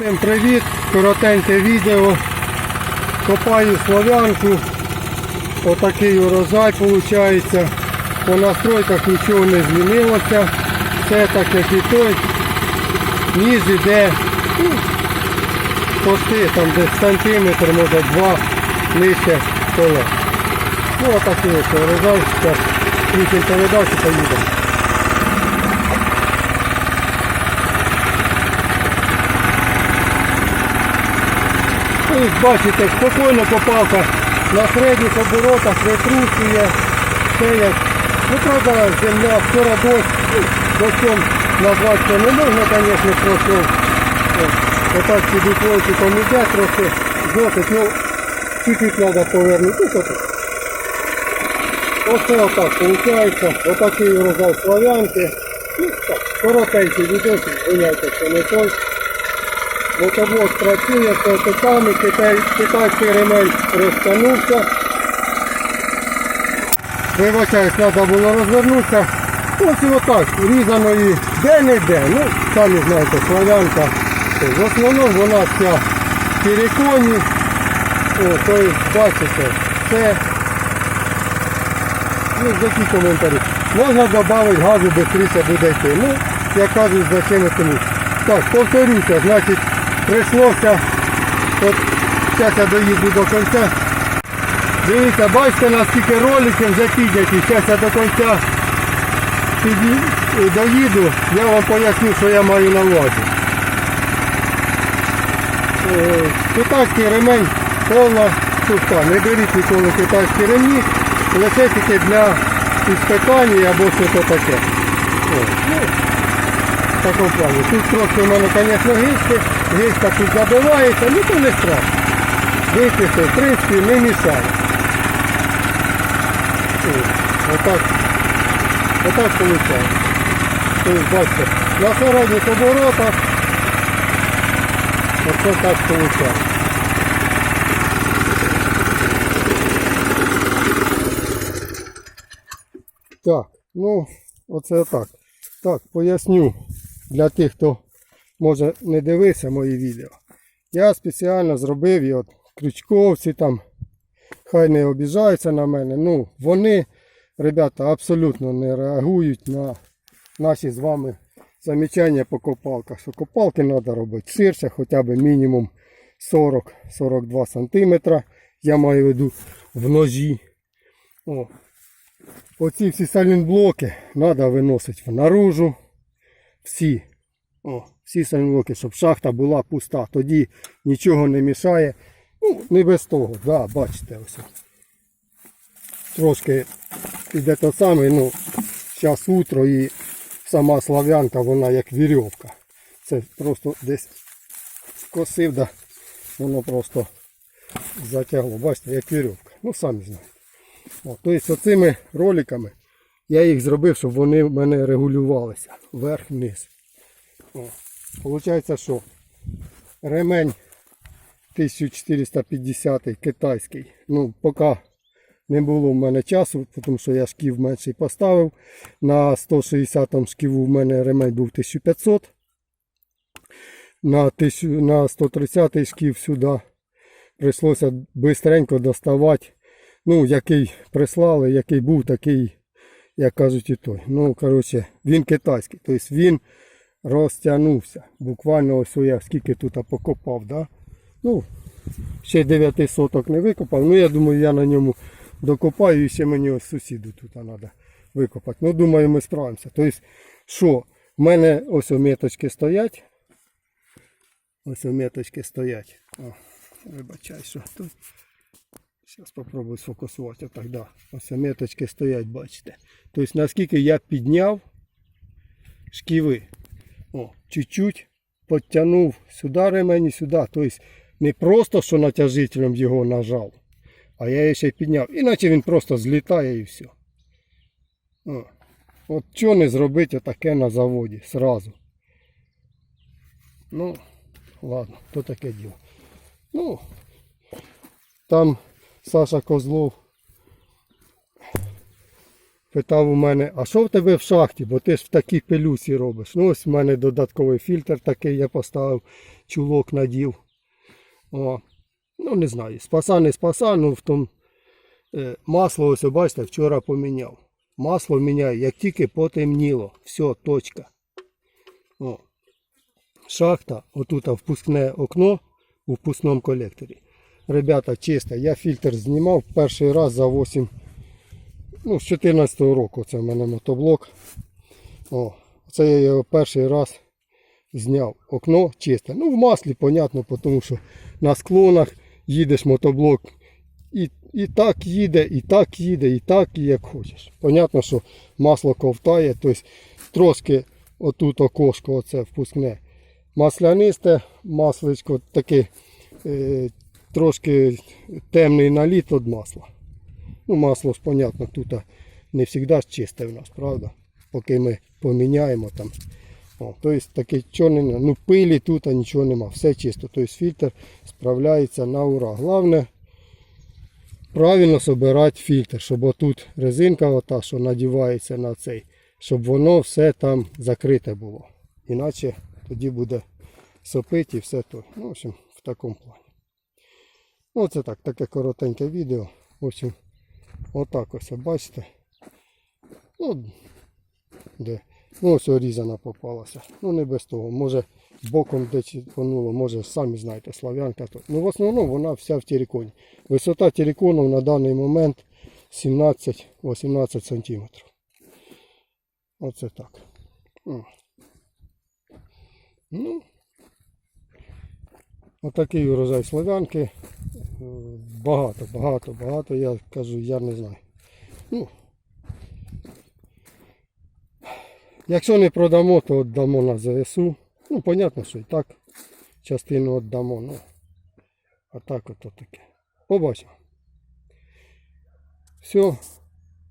Всім привіт! Коротеньке відео. Копаю слов'янку. Отакий урожай виходить. По настройках нічого не змінилося. Все так як і той. Ніж іде ну, пошти там десь сантиметр, може два нижче колес. Ну отакий ось урожай. Зараз включимо передачу, поїдемо. Ось бачите, спокійно попавка на середніх оборотах, витрушує, все як. Ну правда, земля, вчора дощ, ну, дощом назвати це не можна, звісно, просто. О, Отак сюди хлопчиком іде трохи, жовтить, ну чуть-чуть треба повернути. Тут отак. Оце отак виходить, отакий урожай славянки. Ну, так, коротенький відосик, виняйте, що не той. Мотоблок працює автотами, китай, китайський ремень розтягнувся. Вибачаюсь, треба було розвернутися. Ось і отак, різаної де-не-де. Ну, самі знаєте, славянка. В основному вона вся силиконі. О, то є, бачите, це. Ну, які коментарі. Можна додати газу, швидше буде йти. Ну, як кажуть, зачем тому. Так, повторюся, значить, прийшлося, от зараз я доїду до кінця. Дивіться, бачите, наскільки ролики вже підняті. Зараз я до кінця доїду, я вам поясню, що я маю на увазі. Е, Китайський ремень повна туфта. Не беріть ніколи китайські ремні, лише тільки для іспитання або щось таке. Ну, в такому плані. Тут трошки в мене, звісно, гиски, гиска тут забивається, ну то не страшно. Витягти, в принципі, не мішає. Отак, отак виходить. Тобто, бачите, на середніх оборотах оце так виходить. Так, ну, оце так. Так, поясню для тих, хто може не дивився мої відео. Я спеціально зробив і от крючковці там, хай не обіжаються на мене. Ну, вони, ребята, абсолютно не реагують на наші з вами замічання по копалках. Що копалки треба робити ширше, хоча б мінімум 40-42 см. Я маю в виду в ножі. О. Оці всі салінблоки треба виносити в наружу. Всі. О, всі салінблоки, щоб шахта була пуста. Тоді нічого не мішає. Ну, не без того, да, бачите ось. Трошки іде те саме, ну, зараз утро і сама слав'янка, вона як вірьовка. Це просто десь косив, да, воно просто затягло. Бачите, як вірьовка. Ну самі знаєте. Тобто оцими роликами я їх зробив, щоб вони в мене регулювалися вверх-вниз. О, Получається, що ремень 1450 китайський. Ну, поки не було в мене часу, тому що я шків менший поставив. На 160 шківу в мене ремень був 1500. На, 1000, на 130 шків сюди прийшлося швидко доставати. Ну, який прислали, який був, такий, як кажуть, і той. Ну, коротше, він китайський. Тобто він розтягнувся. Буквально ось я скільки тут покопав. Да? Ну, ще 9 соток не викопав. Ну, я думаю, я на ньому докопаю і ще мені ось сусіду тут треба викопати. Ну, думаю, ми справимося. Тобто, що, в мене ось меточки стоять. Ось меточки стоять. О, вибачай, що тут. Зараз спробую сфокусувати. Отак, да. Ось меточки стоять, бачите. Тобто наскільки я підняв шківи. О, чуть-чуть підтягнув сюди ремені, сюди. Тобто не просто що натяжителем його нажав, а я її ще й підняв. Іначе він просто злітає і все. О. От що не зробити таке на заводі сразу. Ну, ладно, то таке діло. Ну, там Саша Козлов питав у мене, а що в тебе в шахті? Бо ти ж в такій пилюсі робиш. Ну, ось в мене додатковий фільтр такий, я поставив, чулок надів. О, ну не знаю, спаса, не спаса, ну в тому е, масло, ось бачите, вчора поміняв. Масло міняю, як тільки потемніло. Все, точка. О. Шахта, отут впускне окно у впускному колекторі. Ребята, чисто, я фільтр знімав перший раз за 8. Ну, з 14 року це в мене мотоблок. О, це я його перший раз зняв. Окно чисте. Ну, в маслі, понятно, тому що на склонах їдеш мотоблок. І, і так їде, і так їде, і так, і як хочеш. Понятно, що масло ковтає, тобто трошки отут окошко оце впускне. Маслянисте масличко таке е, трошки темний наліт від масла. Ну, масло понятно, тут не завжди чисте в нас, правда? Поки ми поміняємо там. О, тобто таке чорне, ну пилі тут нічого нема, все чисто. Тобто фільтр справляється на ура. Головне правильно собирати фільтр, щоб отут резинка, ота, що надівається на цей, щоб воно все там закрите було. Іначе тоді буде сопити і все то. Ну, в общем, в такому плані. Ну, це так, таке коротеньке відео. В общем, отак ось, бачите. Ну, де? Ну, ось орізана попалася. Ну, не без того. Може боком де чіпануло, може самі знаєте, слав'янка. Ну, в основному вона вся в териконі. Висота терикону на даний момент 17-18 см. Оце так. Ну, отакий урожай слав'янки. Багато, багато, багато, я кажу, я не знаю. Ну, якщо не продамо, то віддамо на ЗСУ. Ну, понятно, що і так частину віддамо. Ну, а так ото таке. Побачимо. Все,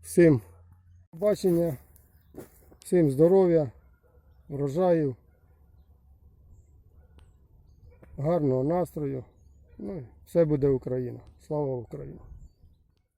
всім побачення, всім здоров'я, врожаю, гарного настрою. Ну, все буде Україна. Слава Україні!